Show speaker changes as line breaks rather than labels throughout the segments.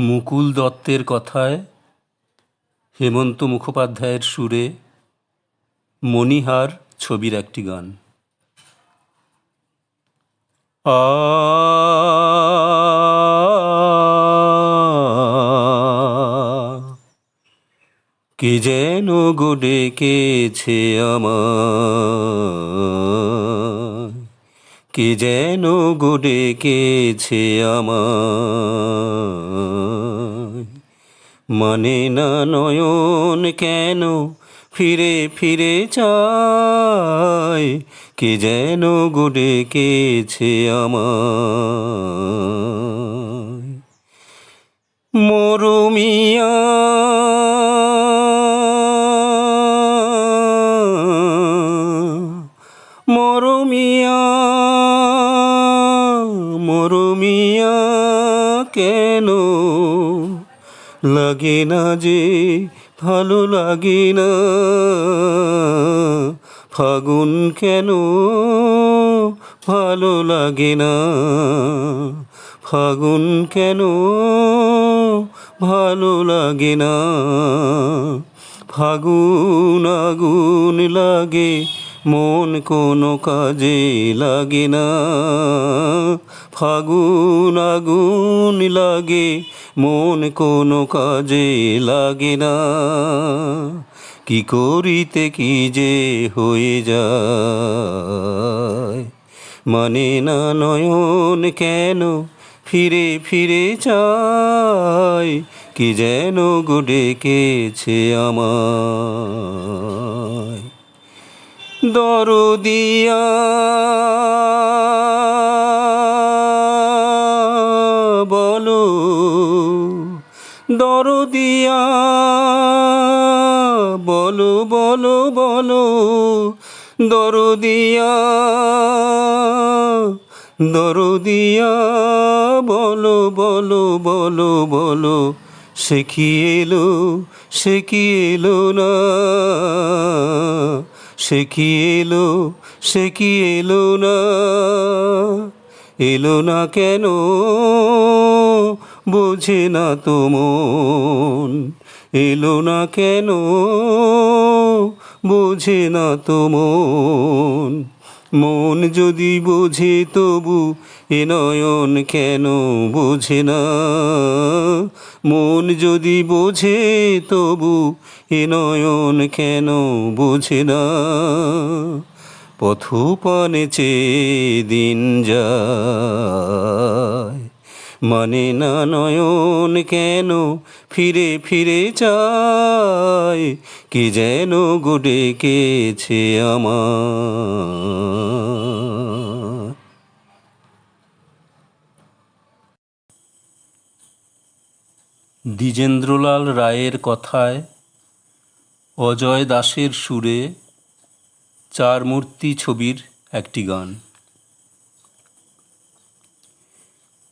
মুকুল দত্তের কথায় হেমন্ত মুখোপাধ্যায়ের সুরে মণিহার ছবির একটি গান। আ, কে যেন গো ডেকেছে আমার কে যেন গো ডেকেছে আমার মানে না নয়ন কেন ফিরে ফিরে চায়? কে যেন গো ডেকেছে আমার লাগে না যে, ভালো লাগে না। ফাগুন কেন ভালো লাগে না? ফাগুন কেন ভালো লাগে না? ফাগুন আগুন লাগে, মন কোনো কাজে লাগে না। ফাগুন আগুন লাগে, মন কোনো কাজে লাগে না। কি করিতে কি যে হয়ে যায়? মানে না নয়ন কেন ফিরে ফিরে চায়? কি যেন ডেকেছে আমায়। দরদিয়া দরদিয়া বলো বলো বলো দরদিয়া দরদিয়া বলো বলো বলো বলো, সে কি এলো, সে এলো না? সে কি এলো না? এলো না কেন? বোঝে না তো মন এলো না কেন? বোঝে না তো মন মন যদি বোঝে তবু এ নয়ন কেন বোঝে না? মন যদি বোঝে তবু এ নয়ন কেন বোঝে না? পথুপানে চেয়ে দিন যায়। মানে না নয়ন কেন ফিরে ফিরে চায়? কে যেন গো ডেকেছে আমার। দ্বিজেন্দ্রলাল রায়ের কথায়, অজয় দাসের সুরে চার মূর্তি ছবির একটি গান।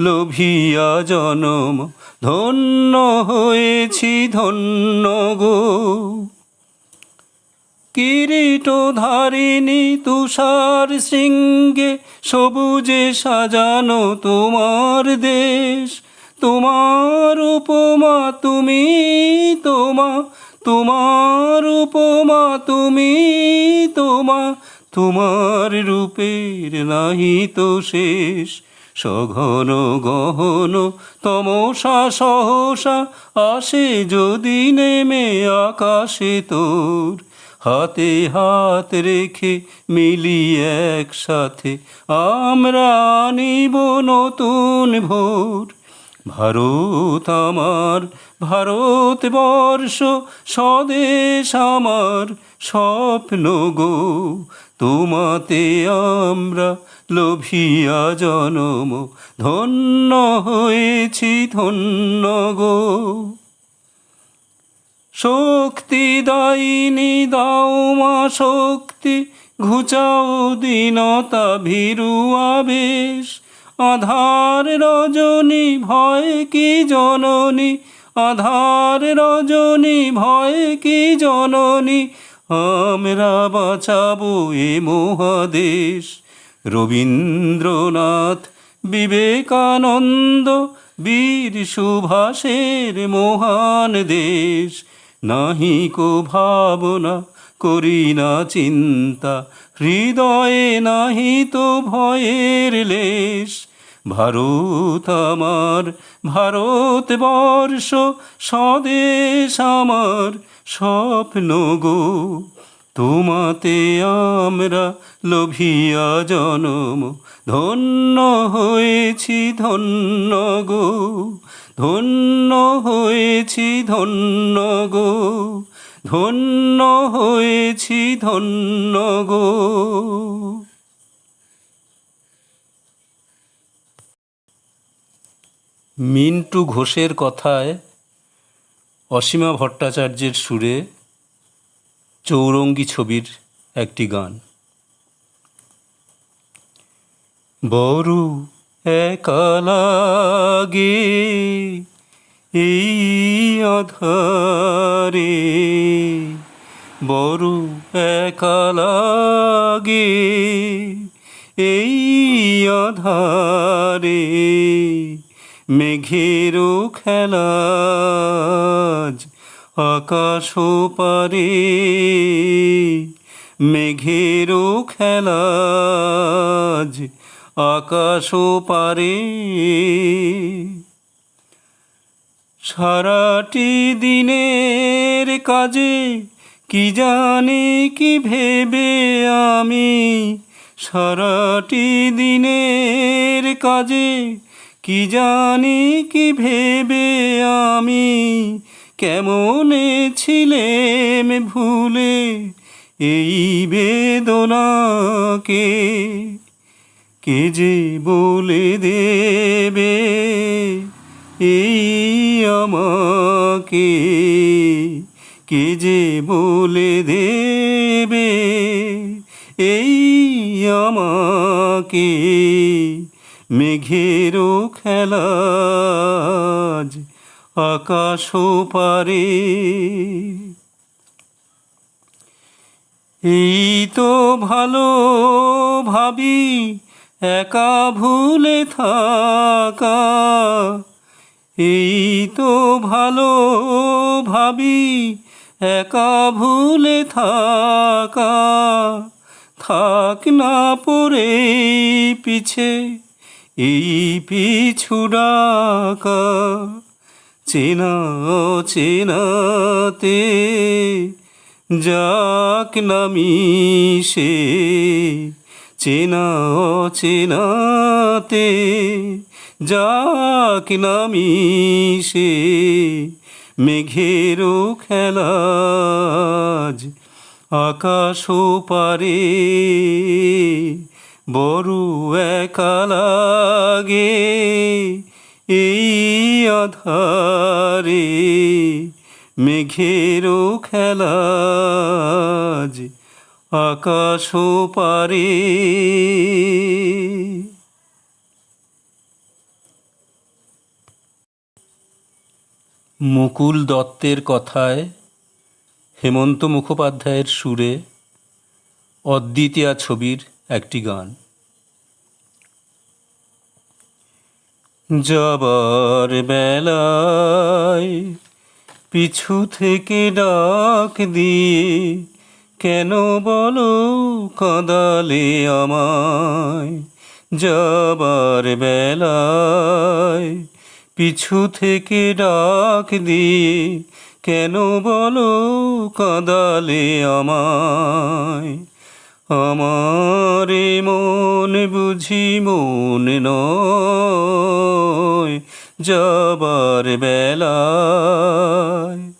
লোভিয়া জনম, ধন্য হয়েছি, ধন্য গো। কিরিট ধারিণী তুষার শৃঙ্গে সবুজে সাজানো তোমার দেশ। তোমার উপমা তুমি তোমা, তোমার উপমা তুমি তোমা। তোমার রূপের নাহি তো শেষ। সঘন গহন, তমসা সহসা আসে যদি নেমে আকাশে তোর। হাতে হাত রেখে মিলি একসাথে আমরা নিব নতুন ভোর। ভারত আমার, ভারতবর্ষ স্বদেশ আমার স্বপ্ন গো, তোমাতে আমরা লোভিয়া জনম, ধন্য হয়েছি, ধন্য গো। শক্তি দায়িনী দাও মা শক্তি, ঘুচাও দীনতা, ভীরু আবেশ। আধার রজনী ভয় কি জননী? আধার রজনী ভয় কি জননী? আমরা বাঁচাবো এ মহাদেশ। রবীন্দ্রনাথ বিবেকানন্দ বীর সুভাষের মহান দেশ। নাহি কো ভাবনা করি না চিন্তা, হৃদয়ে নাহি তো ভয়ের লেশ। ভারত আমার, ভারতবর্ষ স্বদেশ আমার স্বপ্ন গো। তোমাতে আমরা লোভিয়া জনম, ধন্য হয়েছি, ধন্য গো। ধন্য হয়েছি, ধন্য গো। ধন্য হয়েছি, ধন্য গো। মিন্টু ঘোষের কথায় অসীমা ভট্টাচার্যের সুরে চৌরঙ্গী ছবির একটি গান। বড় একা লাগে এই আধারে বড় একা লাগে। এই আধারে মেঘেরও খেলাজ আকাশ পারে। মেঘেরও খেলাজ আকাশ পারে। সারাটি দিনের কাজে কি জানি, কি ভেবে আমি? সারাটি দিনের কাজে কি জানি, কি ভেবে আমি? কেমনে ছিলেম ভুলে এই বেদনাকে? কে যে বলে দেবে? এই আমাকে কে যে বলে দেবে? এই আমাকে মেঘেরও খেলাজ আকাশ পারে। এই তো ভালো ভাবি, একা ভুলে থাকা এই তো ভালো ভাবি, একা ভুলে থাকা, থাক না পড়ে পিছে, এই পিছু ডাকা, চেনা চেনাতে যাক নামি সে চেনা চেনাতে যাক নামিশে মেঘেরও খেলাজ আকাশ পারে বড় একা লাগে এই আধারে মেঘেরও খেলাজ আকাশ পারে মুকুল দত্তের কথায়, হেমন্ত মুখোপাধ্যায়ের সুরে, অদ্বিতীয়া ছবির একটি গান। যাবার বেলায় পিছু থেকে ডাক দিয়ে কেন বলো কাঁদালে আমায়? যাবার বেলায় পিছু থেকে ডাক দিয়ে, কেন বলো কাঁদালে আমায়? আমারে মন বুঝি মন নয়, যাবার বেলায়।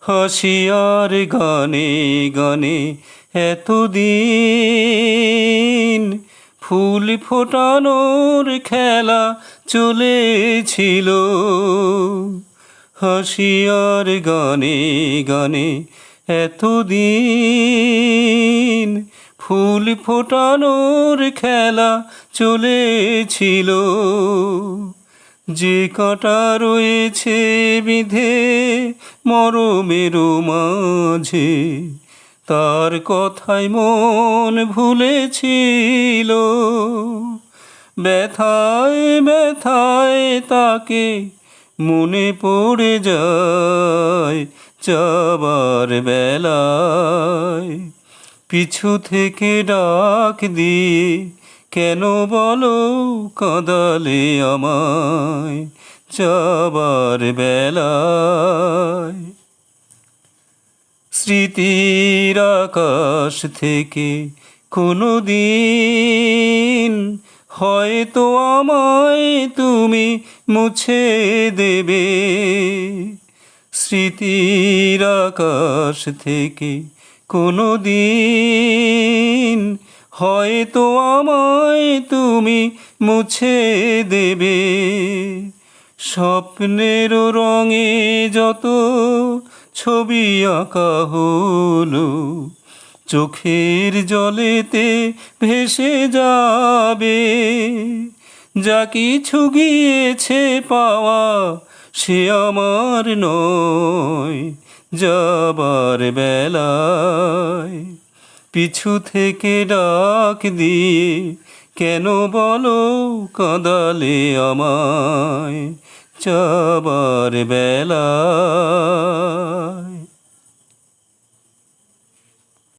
হাসিয়ার গানে গানে এতদিন ফুল ফোটানোর খেলা চলেছিল। হাসিয়ার গানে গানে এতদিন ফুল ফোটানোর খেলা চলেছিল। যে কাঁটা রয়েছে বিধে মরমের মাঝে তার কথায় মন ভুলেছিল। ব্যথায় ব্যথায় তাকে মনে পড়ে যায় যাবার বেলায়। পিছু থেকে ডাক দিয়ে, কেন বলো কাঁদালে আমায় যাবার বেলায়? স্মৃতির আকাশ থেকে কোনো দিন হয়তো আমায় তুমি মুছে দেবে। স্মৃতির আকাশ থেকে কোনো দিন হয়তো আমায় তুমি মুছে দেবে। স্বপ্নের রঙে যত ছবি আঁকা হলো চোখের জলেতে ভেসে যাবে। যা কিছু গিয়েছে পাওয়া, সে আমার নয় যাবার বেলায়। পিছু থেকে ডাক দিয়ে কেন বলো কাঁদালে আমায়? যাবার বেলায়